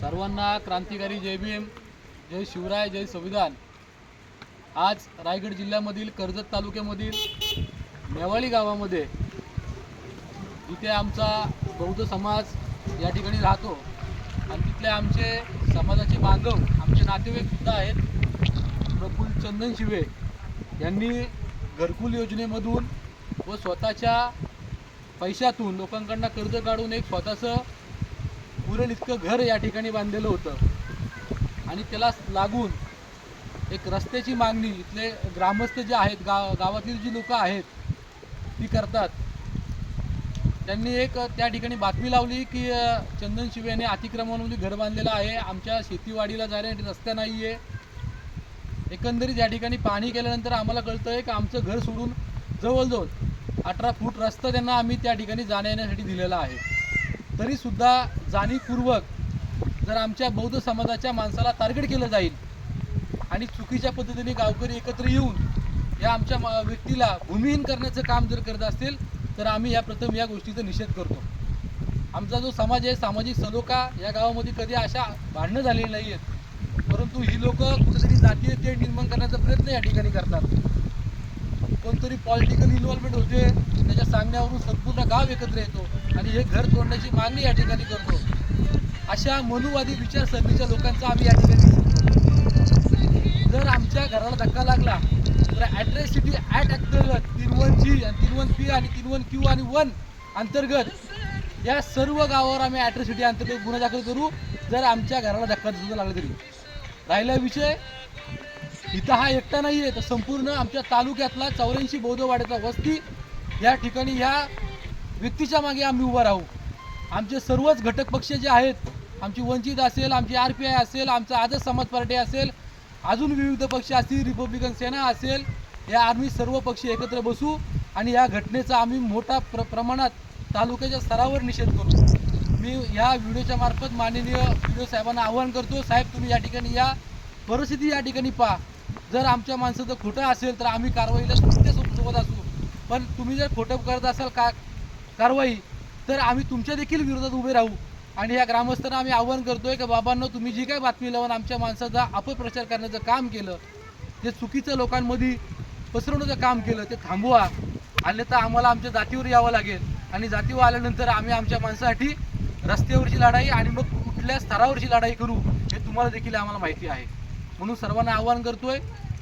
सर्वांना क्रांतिकारी जय भीम जय शिवराय जय संविधान. आज रायगड जिल्ह्यामधील कर्जत तालुक्यामधील नेवाळी गावामध्ये इथे आमचा बौद्ध समाज या ठिकाणी राहतो आणि तिथले आमचे समाजाचे बांधव आमचे नातेवाईकसुद्धा आहेत. प्रफुल्ल चंदन शिवे यांनी घरकुल योजनेमधून व स्वतःच्या पैशातून लोकांकडनं कर्ज काढून एक स्वतःचं पुरेल इतकं घर या ठिकाणी बांधलेलं होतं. आणि त्याला लागून एक रस्त्याची मागणी इथले ग्रामस्थ जे आहेत गाव गावातील जी लोकं आहेत ती करतात. त्यांनी एक त्या ठिकाणी बातमी लावली की चंदन शिवेने अतिक्रमणामध्ये घर बांधलेलं आहे. आमच्या शेतीवाडीला जाण्यासाठी रस्ता नाही आहे एकंदरीत या ठिकाणी पाणी केल्यानंतर आम्हाला कळतं आहे की आमचं घर सोडून जवळजवळ अठरा फूट रस्ता त्यांना आम्ही त्या ठिकाणी जाण्या येण्यासाठी दिलेला आहे. तरीसुद्धा जाणीवपूर्वक जर आमच्या बौद्ध समाजाच्या माणसाला टार्गेट केलं जाईल आणि चुकीच्या पद्धतीने गावकरी एकत्र येऊन या आमच्या व्यक्तीला भूमिहीन करण्याचं काम जर करत असतील तर आम्ही या प्रथम या गोष्टीचा निषेध करतो. आमचा जो समाज आहे सामाजिक सलोखा या गावामध्ये कधी अशा भांडणं झालेली नाही आहेत परंतु ही लोक कुठेतरी जातीय ते निर्माण करण्याचा प्रयत्न या ठिकाणी करतात. कोणतरी पॉलिटिकल इन्व्हॉल्वमेंट होते त्याच्या सांगण्यावरून संपूर्ण गाव एकत्र येतो आणि हे घर तोडण्याची मागणी या ठिकाणी करतो. अशा मनुवादी विचारसरणीच्या लोकांचा आम्ही या ठिकाणी जर आमच्या घराला धक्का लागला तर ॲट्रॅसिटी ॲट अंतर्गत तीन वन जी आणि तीन वन पी आणि तीन वन क्यू आणि वन अंतर्गत या सर्व गावावर आम्ही ॲट्रॅसिटी अंतर्गत गुन्हा दाखल करू जर आमच्या घराला धक्का सुद्धा लागला तरी. राहिला विषय? इथं हा एकटा नाही आहे तर संपूर्ण आमच्या तालुक्यातला चौऱ्याऐंशी बौद्धवाड्याचा वस्ती या ठिकाणी ह्या व्यक्तीच्या मागे आम्ही उभा राहू. आमचे सर्वच घटक पक्ष जे आहेत आमची वंचित असेल आमची आर पी आय असेल आमचा आदर्श समाज पार्टी असेल अजून विविध पक्ष असतील रिपब्लिकन सेना असेल या आम्ही सर्व पक्ष एकत्र बसू आणि या घटनेचा आम्ही मोठा प्र प्रमाणात तालुक्याच्या स्तरावर निषेध करू. मी या व्हिडिओच्या मार्फत माननीय व्हिडिओ साहेबांना आवाहन करतो साहेब तुम्ही या ठिकाणी या परिस्थिती या ठिकाणी पहा. जर आमच्या माणसाचं खोटं असेल तर आम्ही कारवाईला तुमच्यासोबत असू. पण तुम्ही जर खोटं करत असाल का कारवाई तर आम्ही तुमच्या देखील विरोधात उभे राहू. आणि या ग्रामस्थांना आम्ही आवाहन करतोय की बाबांना तुम्ही जी काय बातमी लावून आमच्या माणसाचा अपप्रचार करण्याचं काम केलं जे चुकीचं लोकांमध्ये पसरवण्याचं काम केलं ते थांबवा. अन्यथा आम्हाला आमच्या जातीवर यावं लागेल. आणि जातीवर आल्यानंतर आम्ही आमच्या माणसासाठी रस्त्यावरची लढाई आणि मग कुठल्या स्तरावरची लढाई करू हे तुम्हाला देखील आम्हाला माहिती आहे. म्हणून सर्वांना आवाहन करतोय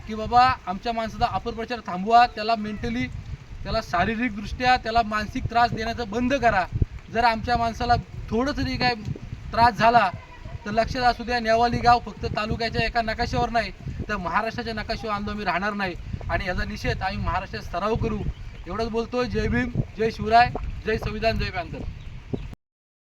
की बाबा आमच्या माणसाचा अपप्रचार थांबवा त्याला मेंटली त्याला शारीरिकदृष्ट्या त्याला मानसिक त्रास देण्याचं बंद करा. जर आमच्या माणसाला थोडं तरी काय त्रास झाला तर लक्षात असू द्या नेवाली गाव फक्त तालुक्याच्या एका नकाशावर नाही तर महाराष्ट्राच्या नकाशावर आंदोलन आम्ही राहणार नाही. आणि याचा निषेध आम्ही महाराष्ट्रात सराव करू. एवढंच बोलतोय. जय भीम जय शिवराय जय संविधान जय पॅंथर